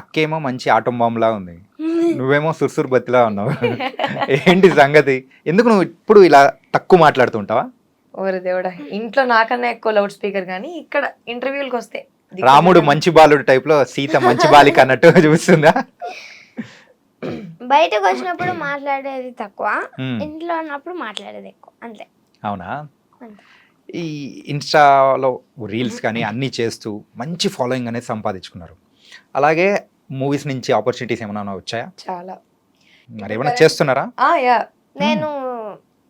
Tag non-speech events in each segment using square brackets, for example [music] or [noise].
అక్కేమో మంచి ఆటం బాంబులా ఉంది. నువ్వేమో సుర్సుర్ బతిలా ఉన్నావు. ఏంటి సంగతి? ఎందుకు నువ్వు ఇప్పుడు ఇలా తక్కువ మాట్లాడుతుంటావా? ఓరి దేవుడా ఇంట్లో నాకన్నా ఎక్కువ లౌడ్ స్పీకర్ కానీ ఇక్కడ ఇంటర్వ్యూలకు వస్తే రాముడు. మంచి బాలుడు టైప్లో సీత మంచి బాలిక అన్నట్టు చూస్తుందా? బయటకు వచ్చినప్పుడు మాట్లాడేది తక్కువ. ఇంట్లో ఉన్నప్పుడు మాట్లాడేది ఎక్కువ అంతే. అవునా. ఈ ఇన్స్టాలో రీల్స్ కానీ అన్నీ చేస్తూ మంచి ఫాలోయింగ్ అనేది సంపాదించుకున్నారు. అలాగే మూవీస్ నుంచి ఆపర్చునిటీస్ ఏమైనా వచ్చాయా? చాలా. మరి ఏమైనా చేస్తున్నారా? ఆ యా. నేను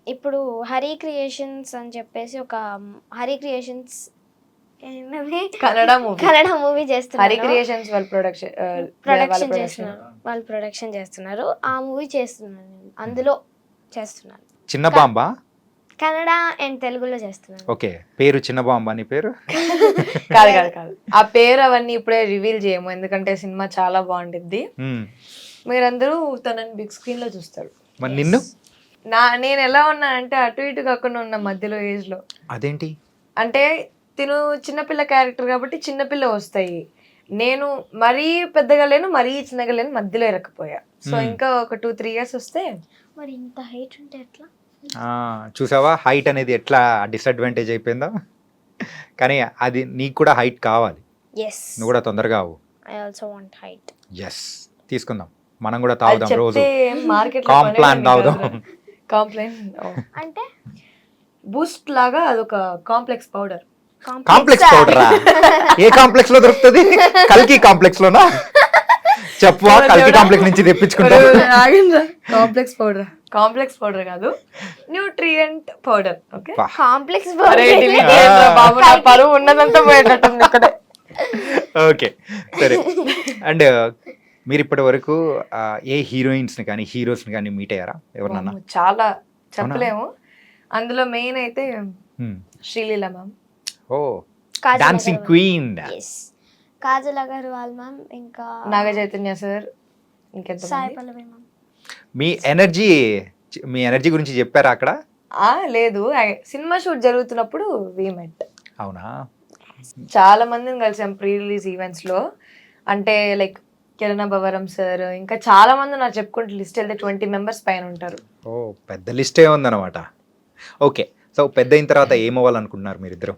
ఇప్పుడు హరి క్రియేషన్స్ అని చెప్పేసి ఒక Hari creations Kannada movie. Kannada movie Hari చేస్తున్నారు క్రియేషన్స్ వాళ్ళ ప్రొడక్షన్ ప్రొడక్షన్ చేస్తున్నారు వాళ్ళు ప్రొడక్షన్ చేస్తున్నారు. ఆ మూవీ చేస్తున్నాను నేను. అందులో చేస్తున్నాను. చిన్న బాంబా? కన్నడ అండ్ తెలుగులో చేస్తున్నాను. ఓకే. పేరు చిన్న బాంబా నీ పేరు? కాదు కాదు కాదు. ఆ పేరు అవన్నీ ఇప్పుడే రివీల్ చేయము ఎందుకంటే సినిమా చాలా బాగుంటుంది. మీరందరూ తనని బిగ్ స్క్రీన్లో చూస్తారు. మరి నిన్ను? నా నేను ఎలా ఉన్నానంటే అటు ఇటు కాకుండా ఉన్న మధ్యలో ఏజ్లో. అదేంటి? అంటే తిను చిన్నపిల్ల క్యారెక్టర్ కాబట్టి చిన్నపిల్ల వస్తాయి. నేను మరీ పెద్దగా లేను మరీ చిన్నగా లేను మధ్యలో ఇరకపోయా సో. ఇంకా ఒక టూ త్రీ ఇయర్స్ వస్తే మరి ఇంత హైట్ ఉంటే ఎట్లా? చూసావా? హైట్ అనేది ఎట్లా డిసడ్వాంటేజ్ అయిపోయిందో? కానీ అది నీకు కూడా హైట్ కావాలి. ఎస్ నువ్వు కూడా తొందరగా అవు I also want height yes తీసుకుందాం. మనం కూడా తాగుదాం రోజు. మార్కెట్ కాంప్లాన్ తాగుదాం. కాంప్లైన్ అంటే? బూస్ట్ లాగా అదొక కాంప్లెక్స్ పౌడర్ కాంప్లెక్స్ పౌడరా ఏ కాంప్లెక్స్లో దొరుకుతుంది? కల్కి కాంప్లెక్స్ లోనా? చెప్పవా కల్కి కాంప్లెక్స్ నుంచి తెప్పించుకుంటా. కాంప్లెక్స్ పౌడర్ కాంప్లెక్స్ పౌడర్ కాదు న్యూట్రియంట్ పౌడర్ ఓకే. కాంప్లెక్స్ బాబు నా పరువు ఉన్నదంతా పోయేటట్టుంది ఇక్కడ. ఓకే సరే. అండ్ మీరు ఇప్పటి వరకు ఏ హీరోయిన్స్ని కానీ హీరోస్ని కానీ మీట్ అయ్యారా? ఎవరినన్నా? వామ్మో, చాలా చెప్పలేము. అందులో మెయిన్ అయితే. శ్రీలీల మ్యామ్. ఓ dancing queen Kajal Aggarwal ma'am ఇంకా నాగ చైతన్య సార్ సాయి ఇంకెంత పల్లవి మ్యామ్. మీ ఎనర్జీ మీ ఎనర్జీ గురించి చెప్పారా అక్కడ? లేదు. సినిమా షూట్ జరుగుతున్నప్పుడు వి మెట్ అవునా? చాలా మందిని కలిసాం ప్రీ రిలీజ్ ఈవెంట్స్లో. అంటే లైక్ కిరణ్ భవరం సార్ ఇంకా చాలా మంది నాకు చెప్పుకుంటే లిస్ట్ వెళ్తే ట్వంటీ మెంబర్స్ పైన ఉంటారు. ఓ పెద్ద లిస్టే ఉందన్నమాట. ఓకే. సో పెద్ద అయిన తర్వాత ఏమవ్వాలనుకుంటున్నారు మీరిద్దరు?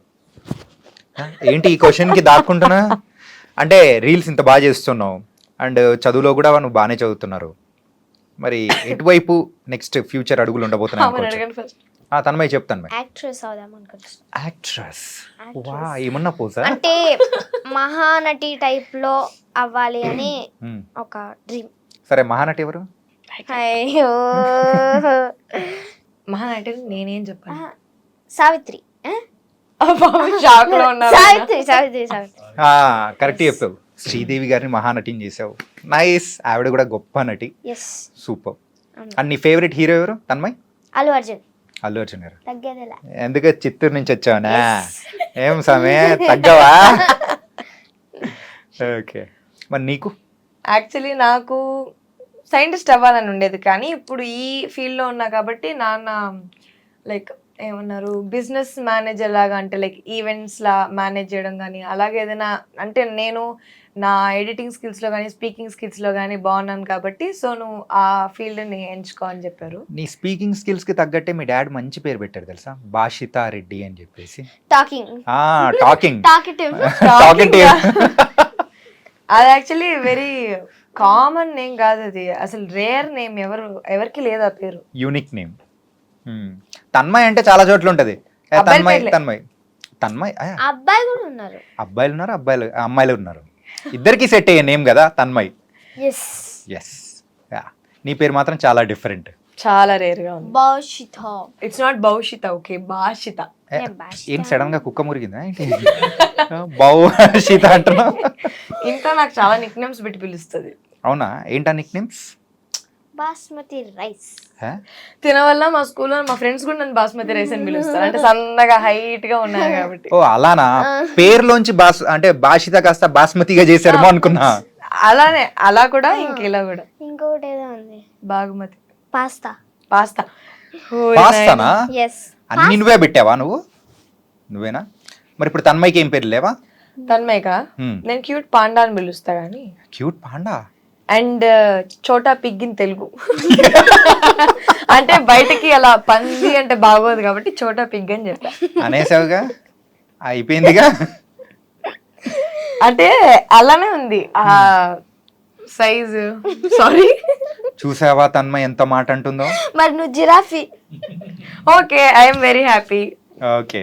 ఏంటి ఈ క్వశ్చన్కి దాక్కుంటున్నా? అంటే రీల్స్ ఇంత బాగా చేస్తున్నావు. అండ్ చదువులో కూడా నువ్వు బాగానే చదువుతున్నారు. మరి ఎటువైపు నెక్స్ట్ ఫ్యూచర్ అడుగులు ఉండబోతున్నాయి [laughs] తన్మయ్య చెప్తాను మరి. యాక్ట్రెస్ అవుదాం అనుకుంటున్నాను యాక్ట్రెస్. వా ఏమన్నా పోసా అంటే మహానటి టైప్లో అవ్వాలి అని మ్మ్. ఒక డ్రీమ్ సరే మహానటి ఎవరు? అయ్యో. మహానటి నేనేం చెప్పాను. [laughs] సావిత్రి. సావిత్రి సావిత్రి సావిత్రి. కరెక్ట్ చెప్పావు. శ్రీదేవి గారిని మహానటిని చేసావు నైస్. ఆవిడ కూడా గొప్ప నటి. సూపర్. అండ్ నీ ఫేవరెట్ హీరో ఎవరు? తన్మయ్? అల్లు అర్జున్. అల్లు అర్జున్ గారు. తగ్గేదేలా. ఎందుకు? చిత్తూరు నుంచి వచ్చావనా? ఏం సమయ? తగ్గవా? [laughs] ఓకే. మరి నీకు? యాక్చువల్లీ నాకు సైంటిస్ట్ అవ్వాలని ఉండేది కానీ ఇప్పుడు ఈ ఫీల్డ్లో ఉన్నా కాబట్టి నాన్న లైక్ ఏమన్నారు బిజినెస్ మేనేజర్ లాగా అంటే లైక్ ఈవెంట్స్ లా మేనేజ్ చేయడం కానీ అలాగే ఏదైనా అంటే నేను నా ఎడిటింగ్ స్కిల్స్లో కానీ స్పీకింగ్ స్కిల్స్లో కానీ బాగున్నాను కాబట్టి సో నువ్వు ఆ ఫీల్డ్ని ఎంచుకో అని చెప్పారు. నీ స్పీకింగ్ స్కిల్స్కి తగ్గట్టే మీ డాడ్ మంచి పేరు పెట్టారు తెలుసా? భాషితా రెడ్డి అని చెప్పేసి. టాకింగ్ ఆ టాకింగ్ [laughs] టాకింగ్ అది యాక్చువల్లీ వెరీ కామన్ నేమ్ కాదు అది. అసలు రేర్ నేమ్ ఎవరు ఎవరికి లేదు ఆ పేరు. యూనిక్ నేమ్ తన్మయ్ అంటే చాలా చోట్ల ఉంటది ఏ, అబ్బాయిల తన్మయ్ పేర్లే. తన్మయ్. తన్మయ్ ఆ, అబ్బాయి కూడా ఉన్నారు. అబ్బాయిలు ఉన్నారు అబ్బాయిలు అమ్మాయిలు ఉన్నారు. ఇద్దరికి సెట్ అయ్యే నేమ్ కదా తన్మయ్. ఎస్ ఎస్ నీ పేరు మాత్రం చాలా డిఫరెంట్. చాలా రేర్గా ఉంది. Bhashita. It's not Bhavishyat okay Bhashita. నేను భాషిత. ఏంటి సడన్గా కుక్క మురిగిందా ఏంటి? బౌ సీత అంటున్నా ఇంకా నాకు చాలా నిక్ నేమ్స్ పెట్టి పిలుస్తుంది. అవునా? ఏంటా నిక్ నేమ్స్ బాస్మతి రైస్. తిన వల్ల మా స్కూల్లో మా ఫ్రెండ్స్ కూడా నన్ను బాస్మతి రైస్ అని పిలుస్తారు. అంటే సన్నగా హైట్గా ఉన్నాను కాబట్టి. ఓ అలానా? పేరులోంచి బాస్ అంటే భాషిత కాస్త బాస్మతిగా చేశారేమో అనుకున్నా. అలానే అలా కూడా ఇంక ఇలా కూడా. ఇంకొకటి ఏదో ఉంది. బాగుమతి. పాస్తా. పాస్తా. పాస్తానా? ఎస్ అన్ని నువ్వే పెట్టావా నువ్వు? నువ్వేనా? మరి ఇప్పుడు తన్మయ్కి ఏం పేరు లేవా? తన్మయ్యగా నేను క్యూట్ పాండా అని పిలుస్తా కానీ క్యూట్ పాండా? అండ్ చోటా పిగ్ ఇన్ తెలుగు. అంటే బయటకి అలా పంది అంటే బాగోదు కాబట్టి చోటా పిగ్ అని చెప్పా. అనేసావుగా? అయిపోయిందిగా? అంటే అలానే ఉంది. ఆ సైజు. సారీ చూసావా తన్మ ఎంత మాట అంటుందో? మరి నువ్వు giraffe. Okay I'm very happy okay.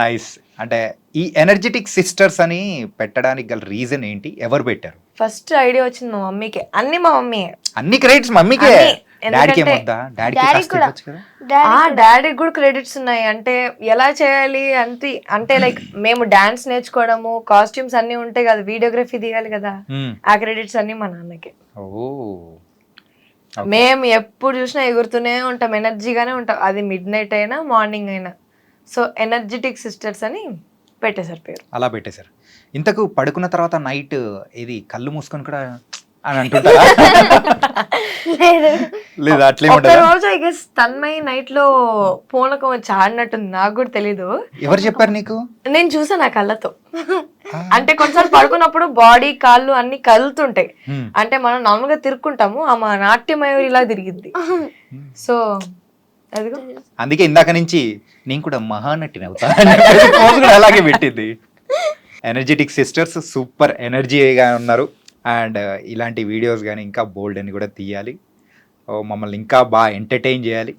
Nice. అంటే ఈ ఎనర్జెటిక్ సిస్టర్స్ అని పెట్టడానికి గల రీజన్ ఏంటి? ఎవరు పెట్టారు? ఫస్ట్ ఐడియా వచ్చింది మా మమ్మీకి. అన్ని మా మమ్మీ. అన్ని క్రెడిట్స్ మమ్మీకే. అన్ని. డాడీకి ఎందుకంటే ఏమొద్దా? డాడీకి డాడీ కూడా. డాడీకి కూడా. క్రెడిట్స్ ఉన్నాయి. అంటే ఎలా చేయాలి అంటే అంటే లైక్ మేము డాన్స్ నేర్చుకోవడము కాస్ట్యూమ్స్ అన్ని ఉంటాయి కదా వీడియోగ్రఫీ తీయాలి కదా. మ్మ్. ఆ క్రెడిట్స్ అన్ని మా నాన్నకి. ఓ. మేము ఎప్పుడు చూసినా ఎగురుతూనే ఉంటాం ఎనర్జీగానే ఉంటాం. అది మిడ్ నైట్ అయినా మార్నింగ్ అయినా. సో ఎనర్జెటిక్ సిస్టర్స్ అని పెట్టేశారు పేరు. అలా పెట్టేశారు. ఇంతకు పడుకున్న తర్వాత నైట్ ఇది కళ్ళు మూసుకొని కూడా అని అంటుంటారా? లేదు. లేదా అట్లే ఒక ఉంటుందా రోజు ఐ గెస్ తన్మయి నైట్లో పూనకం వచ్చి ఆడినట్టుంది. నాకు కూడా తెలీదు. ఎవరు చెప్పారు నీకు? నేను చూసా నా కళ్ళతో. అంటే కొంచెం పడుకున్నప్పుడు బాడీ కాళ్ళు అన్ని కదులుతుంటాయి. అంటే మనం నార్మల్గా తిరుక్కుంటాము ఆమె నాట్యమయూరి ఇలా తిరిగిద్ది. సో అందుకే ఇందాక నుంచి నేను కూడా మహానటిని అవుతా అలాగే పెట్టింది. ఎనర్జెటిక్ సిస్టర్స్ సూపర్ ఎనర్జీగా ఉన్నారు. అండ్ ఇలాంటి వీడియోస్ కానీ ఇంకా బోల్డ్ అని కూడా తీయాలి. ఓ, మమ్మల్ని ఇంకా బాగా ఎంటర్టైన్ చేయాలి.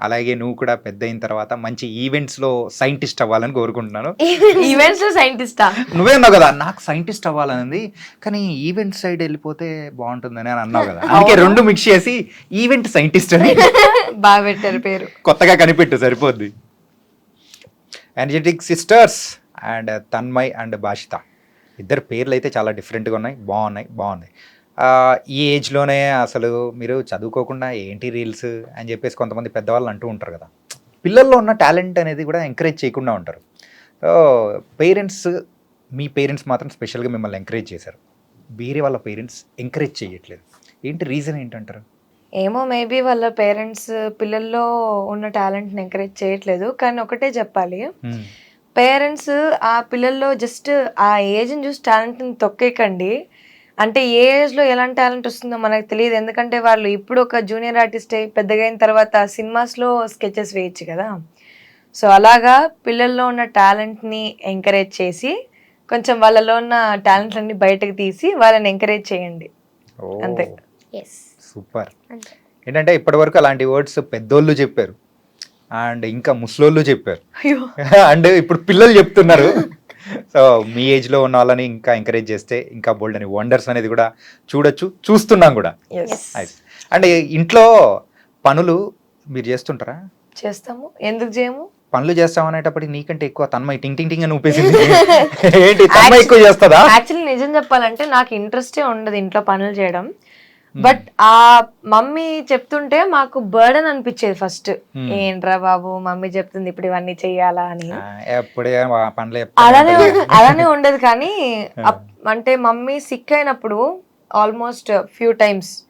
అలాగే నువ్వు కూడా పెద్ద అయిన తర్వాత మంచి ఈవెంట్స్లో సైంటిస్ట్ అవ్వాలని కోరుకుంటున్నాను. [laughs] ఈవెంట్స్లో సైంటిస్టా నువ్వే అన్నావు కదా నాకు సైంటిస్ట్ అవ్వాలనుంది. కానీ ఈవెంట్ సైడ్ వెళ్ళిపోతే బాగుంటుందని అని అన్నావు కదా. అందుకే రెండు మిక్స్ చేసి ఈవెంట్ సైంటిస్ట్ అని. [laughs] బాగా పెట్టారు పేరు. కొత్తగా కనిపెట్టు సరిపోద్ది. Energetic sisters and Tanmay and Bhashita. ఇద్దరు పేర్లు అయితే చాలా డిఫరెంట్గా ఉన్నాయి. బాగున్నాయి బాగున్నాయి ఈ ఏజ్లోనే అసలు మీరు చదువుకోకుండా ఏంటి రీల్స్ అని చెప్పేసి కొంతమంది పెద్దవాళ్ళు అంటూ ఉంటారు కదా. పిల్లల్లో ఉన్న టాలెంట్ అనేది కూడా ఎంకరేజ్ చేయకుండా ఉంటారు. సో పేరెంట్స్ మీ పేరెంట్స్ మాత్రం స్పెషల్గా మిమ్మల్ని ఎంకరేజ్ చేశారు. వేరే వాళ్ళ పేరెంట్స్ ఎంకరేజ్ చేయట్లేదు. ఏంటి రీజన్ ఏంటంటారు? ఏమో మేబీ వాళ్ళ పేరెంట్స్ పిల్లల్లో ఉన్న టాలెంట్ని ఎంకరేజ్ చేయట్లేదు. కానీ ఒకటే చెప్పాలి. పేరెంట్స్ ఆ పిల్లల్లో జస్ట్ ఆ ఏజ్ని చూసి టాలెంట్ని తొక్కేకండి అంటే ఏ ఏజ్లో ఎలాంటి టాలెంట్ వస్తుందో మనకు తెలియదు. ఎందుకంటే వాళ్ళు ఇప్పుడు ఒక జూనియర్ ఆర్టిస్ట్ అయి పెద్దగా అయిన తర్వాత సినిమాస్లో స్కెచెస్ వేయచ్చు కదా. సో అలాగా పిల్లల్లో ఉన్న టాలెంట్ని ఎంకరేజ్ చేసి కొంచెం వాళ్ళలో ఉన్న టాలెంట్ అన్ని బయటకు తీసి వాళ్ళని ఎంకరేజ్ చేయండి. అంతే. సూపర్. ఏంటంటే ఇప్పటివరకు అలాంటి వర్డ్స్ పెద్దోళ్ళు చెప్పారు. అండ్ ఇంకా ముసలోళ్ళు చెప్పారు. అయ్యో. [laughs] అండ్ ఇప్పుడు పిల్లలు చెప్తున్నారు. సో మీ ఏజ్లో ఉన్న వాళ్ళని ఇంకా ఎంకరేజ్ చేస్తే ఇంకా బోల్డ్ అని వండర్స్ అనేది కూడా చూడొచ్చు చూస్తున్నాం కూడా. అండ్ ఇంట్లో పనులు మీరు చేస్తుంటారా? చేస్తాము. ఎందుకు చేయము? పనులు చేస్తాం అనేటప్పటికి నీకంటే ఎక్కువ తన్మై టింగ్ టింగ్ టింగ్ అని ఊపేసింది. [laughs] [laughs] ఏంటి తన్మై ఎక్కువ చేస్తుందా? యాక్చువల్లీ నిజం చెప్పాలంటే నాకు ఇంట్రెస్టే ఉండదు ఇంట్లో పనులు చేయడం. బట్ ఆ మమ్మీ చెప్తుంటే మాకు బర్డన్ అనిపించేది ఫస్ట్. Hmm. ఏంట్రా బాబు మమ్మీ చెప్తుంది ఇప్పుడు ఇవన్నీ చెయ్యాలా అని. అలానే. అలానే ఉండదు కానీ అప్- అంటే మమ్మీ సిక్ అయినప్పుడు almost few times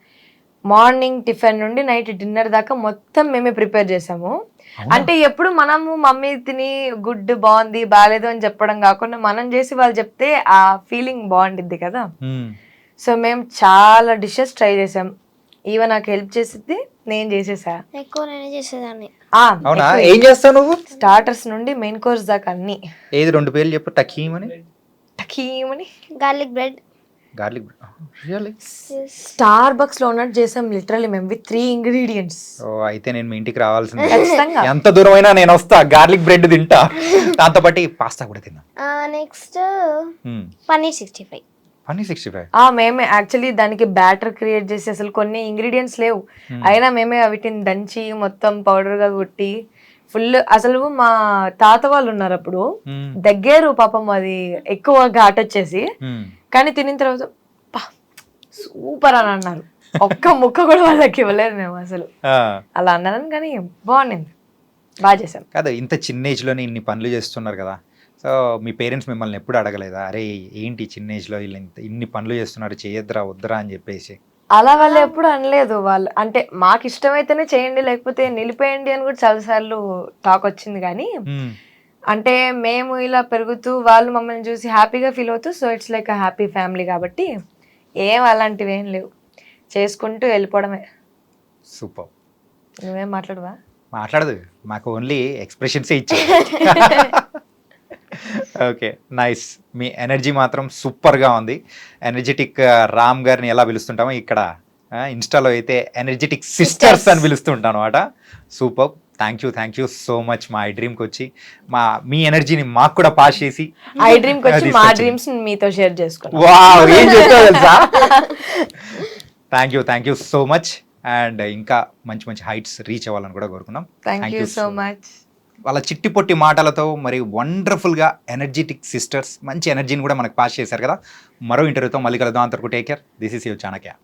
morning tiffin నుండి నైట్ డిన్నర్ దాకా మొత్తం మేమే ప్రిపేర్ చేసాము. అంటే ఎప్పుడు మనము మమ్మీ తిని గుడ్ బాగుంది బాగాలేదు అని చెప్పడం కాకుండా మనం చేసి వాళ్ళు చెప్తే ఆ ఫీలింగ్ బాగుండిద్ది కదా. Hmm. సో మేము చాలా డిషెస్ ట్రై చేసాం. ఈవ నాకు హెల్ప్ చేసిద్ది నేను చేసేసా. ఎక్కువ నేనే చేసేదాన్ని. అవునా? ఏం చేస్తావు నువ్వు? స్టార్టర్స్ నుండి మెయిన్ కోర్స్ దాకా అన్ని. ఏది రెండు పేర్లు చెప్పు టకీమని టకీమని గార్లిక్ బ్రెడ్ గార్లిక్ రియల్లీ స్టార్ బక్స్లో ఉన్నట్టు చేసాం లిటరల్లీ మేము విత్ త్రీ ఇంగ్రీడియంట్స్ ఓ అయితే నేను మీ ఇంటికి రావాల్సింది. ఖచ్చితంగా. ఎంత దూరమైనా నేను వస్తా గార్లిక్ బ్రెడ్ తింటా. దాంతో పాటు పాస్తా కూడా తిన్నా. Next paneer sixty five sixty five మేమే యాక్చువల్లీ దానికి బ్యాటర్ క్రియేట్ చేసి అసలు కొన్ని ఇంగ్రీడియంట్స్ లేవు. అయినా మేమే వీటిని దంచి మొత్తం పౌడర్గా కొట్టి ఫుల్ అసలు మా తాత వాళ్ళు ఉన్నారు అప్పుడు. దగ్గర పాపం అది ఎక్కువ ఘాట్ వచ్చేసి. కానీ తినిన తర్వాత సూపర్ అని అన్నారు. ఒక్క ముక్క కూడా వాళ్ళకి ఇవ్వలేదు మేము అసలు. అలా అన్నారని కానీ బాగుండింది. బాగా చేసాం కాదు ఇంత చిన్న ఏజ్లోనే ఇన్ని పనులు చేస్తున్నారు కదా. సో మీ పేరెంట్స్ మిమ్మల్ని ఎప్పుడు అడగలేదా? అరే ఏంటి చిన్న ఏజ్లో వీళ్ళు ఇంత ఇన్ని పనులు చేస్తున్నారు చేయొద్దురా వద్దురా అని చెప్పేసి? అలా వాళ్ళు ఎప్పుడు అనలేదు. వాళ్ళు అంటే మాకు ఇష్టమైతేనే చేయండి లేకపోతే నిలిపేయండి అని కూడా చాలాసార్లు టాక్ వచ్చింది కానీ. అంటే మేము ఇలా పెరుగుతూ వాళ్ళు మమ్మల్ని చూసి హ్యాపీగా ఫీల్ అవుతూ so it's like a happy family కాబట్టి ఏం అలాంటివి ఏం లేవు. చేసుకుంటూ వెళ్ళిపోవడమే. సూపర్. నువ్వేం మాట్లాడవా? మాట్లాడదు. మాకు ఓన్లీ ఎక్స్ప్రెషన్సే ఇచ్చే [laughs] ఓకే నైస్. మీ ఎనర్జీ మాత్రం సూపర్గా ఉంది. ఎనర్జెటిక్ రామ్ గారిని ఎలా పిలుస్తుంటామో ఇక్కడ ఇన్స్టాలో అయితే ఎనర్జెటిక్ సిస్టర్స్ అని పిలుస్తుంటాం అనమాట super. Thank you thank you so much మా ఐ డ్రీమ్కి వచ్చి. మా మీ ఎనర్జీని మాకు కూడా పాస్ చేసి ఐ డ్రీమ్ వచ్చి మా. డ్రీమ్స్ మీతో షేర్ చేసుకున్నాం. వావ్ ఏం చెప్పావు తెలుసా? [laughs] Thank you thank you so much. And ఇంకా మంచి మంచి హైట్స్ రీచ్ అవ్వాలని కూడా కోరుకున్నాం. థ్యాంక్ యూ సో మచ్ వాళ్ళ చిట్టి పొట్టి మాటలతో మరి వండర్ఫుల్గా ఎనర్జెటిక్ సిస్టర్స్ మంచి ఎనర్జీని కూడా మనకు పాస్ చేశారు కదా. మరో ఇంటర్వ్యూతో మళ్ళీ కలుద్దాం. అంతవరకు take care this is your Chanakya